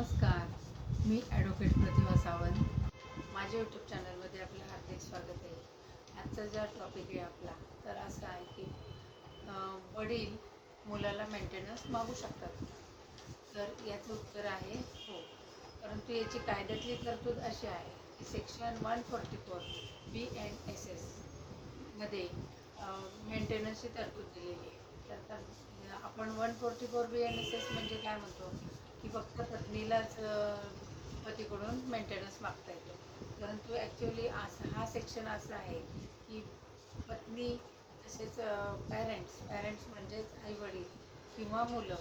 नमस्कार मी ॲडव्होकेट प्रतिभा सावंत. माझ्या यूट्यूब चॅनलमध्ये आपलं हार्दिक स्वागत आहे. आजचा जर टॉपिक आहे आपला तर असा आहे की वडील मुलाला मेंटेनन्स मागू शकतात. तर याचं उत्तर आहे हो. परंतु याची कायद्यातली तरतूद अशी आहे की section one forty four B and S एसमध्ये मेंटेनन्सची तरतूद दिलेली आहे. तर आपण one forty four B N S S म्हणजे काय म्हणतो? फक्त पत्नीलाच पतीकडून मेंटेनन्स मागता येतो. परंतु ॲक्च्युली असं हा सेक्शन असा आहे की पत्नी तसेच पॅरेंट्स पॅरेंट्स म्हणजेच आईवडील किंवा मुलं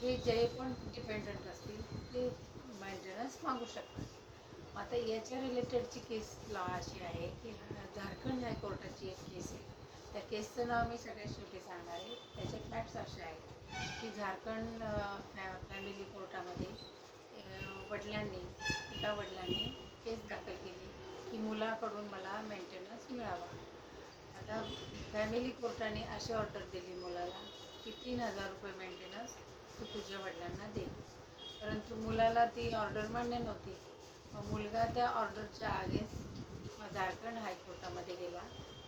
हे जे पण डिपेंडंट असतील ते मेंटेनन्स मागू शकतात. आता याच्या रिलेटेडची केस लॉ अशी आहे की झारखंड हायकोर्टाची एक केस आहे. त्या केसचं नाव मी सगळ्यात शेवटी सांगणार आहे. त्याचे फॅक्ट्स असे आहेत की झारखंड फॅमिली वडिलांनी एका वडिलांनी केस दाखल केली की मुलाकडून मला मेंटेनन्स मिळावा. आता फॅमिली कोर्टाने अशी ऑर्डर दिली मुलाला की तीन हजार रुपये मेंटेनन्स तू तुझ्या वडिलांना दे. परंतु मुलाला ती ऑर्डर मान्य नव्हती. मुलगा त्या ऑर्डरच्या आगेस झारखंड हायकोर्टामध्ये गेला.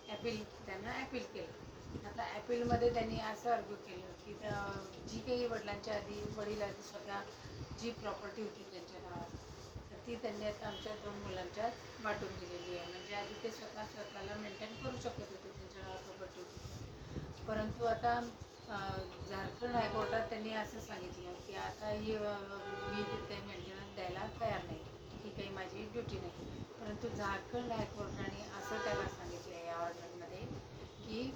ॲपील त्यांना ॲपील केलं. आता ॲपीलमध्ये त्यांनी असं अर्ग्यू केलं की त्या- जी काही वडिलांच्या आधी वडील आधी स्वतः जी प्रॉपर्टी होती त्यांच्या नावात तर ती त्यांनी आता आमच्या दोन मुलांच्यात वाटून दिलेली आहे. म्हणजे आधी ते स्वतः स्वतःला मेंटेन करू शकत होते त्यांच्या नावात प्रॉपर्टी होती. परंतु आता झारखंड हायकोर्टात त्यांनी असं सांगितलं की आता ही मी ते मेंटेनन्स द्यायला तयार नाही. ही काही माझी ड्युटी नाही. परंतु झारखंड हायकोर्टाने असं त्याला सांगितलं आहे या ऑर्डरमध्ये की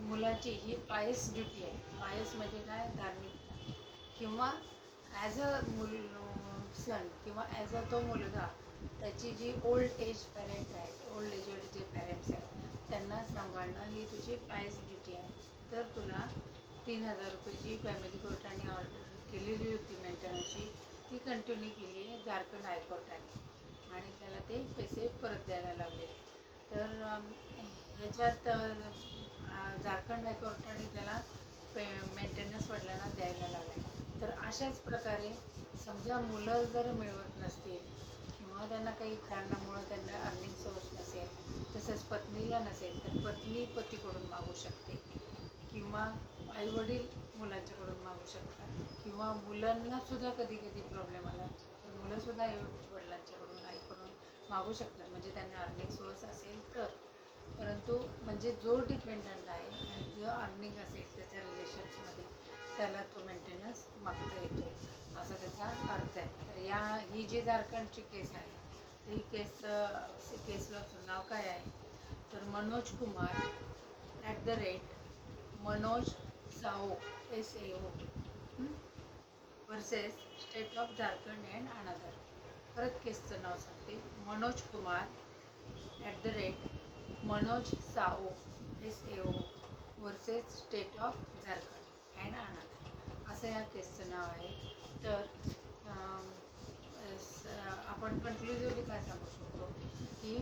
मुलाची ही पायस ड्युटी आहे. पायस म्हणजे काय? धार्मिक किंवा ॲज अ मुल सन किंवा ॲज अ तो मुलगा त्याची जी ओल्ड एज पॅरेंट्स आहेत ओल्ड एजेड जे पॅरेंट्स आहेत त्यांना सांभाळणं ही तुझी पायस ड्युटी आहे. तर तुला तीन हजार रुपयाची फॅमिली कोर्टाने ऑर्डर केलेली होती मेंटेनन्सची ती कंटिन्यू केली आहे झारखंड हायकोर्टाने आणि. त्याला ते पैसे परत द्यायला लागले तर ह्याच्यात झारखंड हायकोर्टाने त्याला पे मेंटेनन्स वडिलांना द्यायला लागला तर अशाच प्रकारे समजा मुलं जर मिळवत नसतील किंवा त्यांना काही कारणामुळं त्यांना अर्निंग सोर्स नसेल तसंच पत्नीला नसेल तर पत्नी पतीकडून मागू शकते. किंवा आईवडील मुलांच्याकडून मागू शकतात. किंवा मुलांना सुद्धा कधी कधी प्रॉब्लेम आला तर मुलंसुद्धा आई वडिलांच्याकडून आईकडून मागू शकतात. म्हणजे त्यांना अर्निंग सोर्स असेल तर. परंतु म्हणजे जो डिपेंडंट आहे आणि जो अर्निंग असेल त्याच्या रिलेशन्समध्ये त्याला तो मेंटेनन्स मागता येतो. असा त्याचा अर्थ आहे. तर या ही जी झारखंडची केस आहे ही केस केसचं नाव काय आहे? तर Manoj Kumar at the rate Manoj Sao S A O versus state of Jharkhand and another परत केसचं नाव सांगते. Manoj Kumar at the rate Manoj Sao S A O versus state of Jharkhand. And ना असं या केसचं नाव आहे. तर आपण कन्क्लुझिव्हली काय सांगू शकतो? की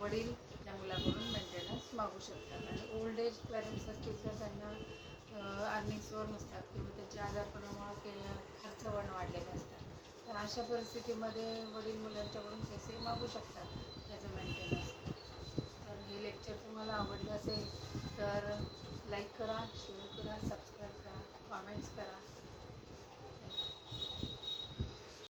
वडील त्या मुलाकडून मेंटेनन्स मागू शकतात. आणि ओल्ड एज पॅरेंट्स असतील तर त्यांना अर्निंग्सवर नसतात किंवा त्यांच्या आजारपणामुळे के खर्च पण वाढलेले असतात. तर अशा परिस्थितीमध्ये वडील मुलांच्याकडून पैसे मागू शकतात त्याचं मेंटेनन्स तर हे लेक्चर तुम्हाला आवडलं असेल